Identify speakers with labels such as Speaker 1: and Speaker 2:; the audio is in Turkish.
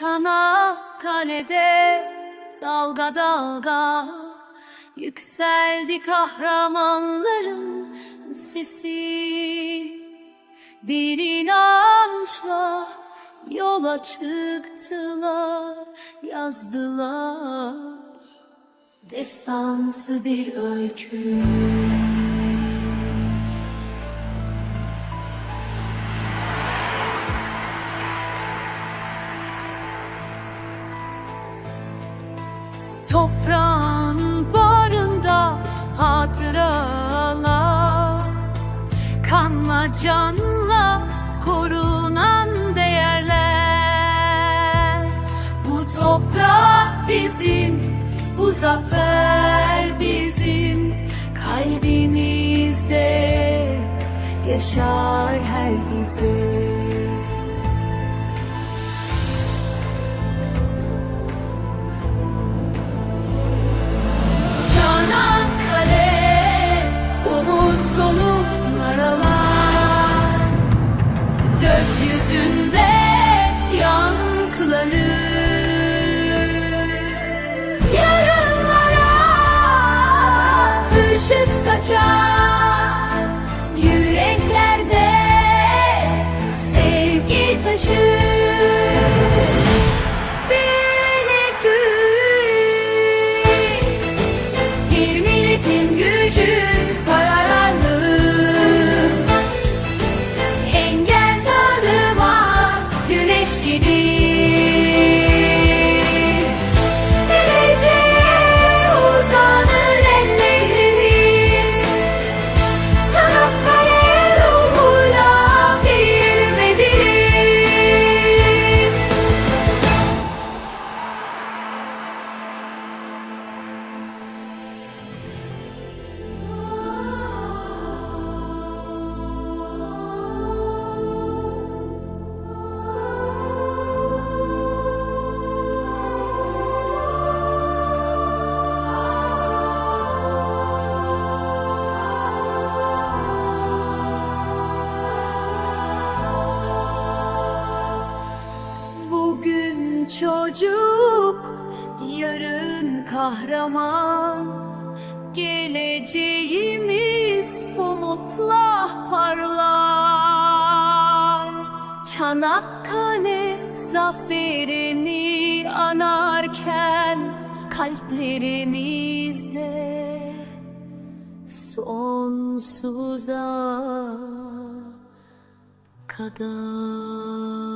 Speaker 1: Çanakkale'de dalga dalga Yükseldi kahramanların sesi. Bir inançla yola çıktılar Yazdılar. Destansı bir öykü Kanla canla korunan değerler. Bu toprak bizim, bu zafer bizim. Kalbimizde yaşar her gizli Gökyüzünde yankılanır Yarınlara ışık saçar çocuk, yarın kahraman. Geleceğimiz umutla parlar. Çanakkale zaferini anarken kalplerimizde sonsuza kadar.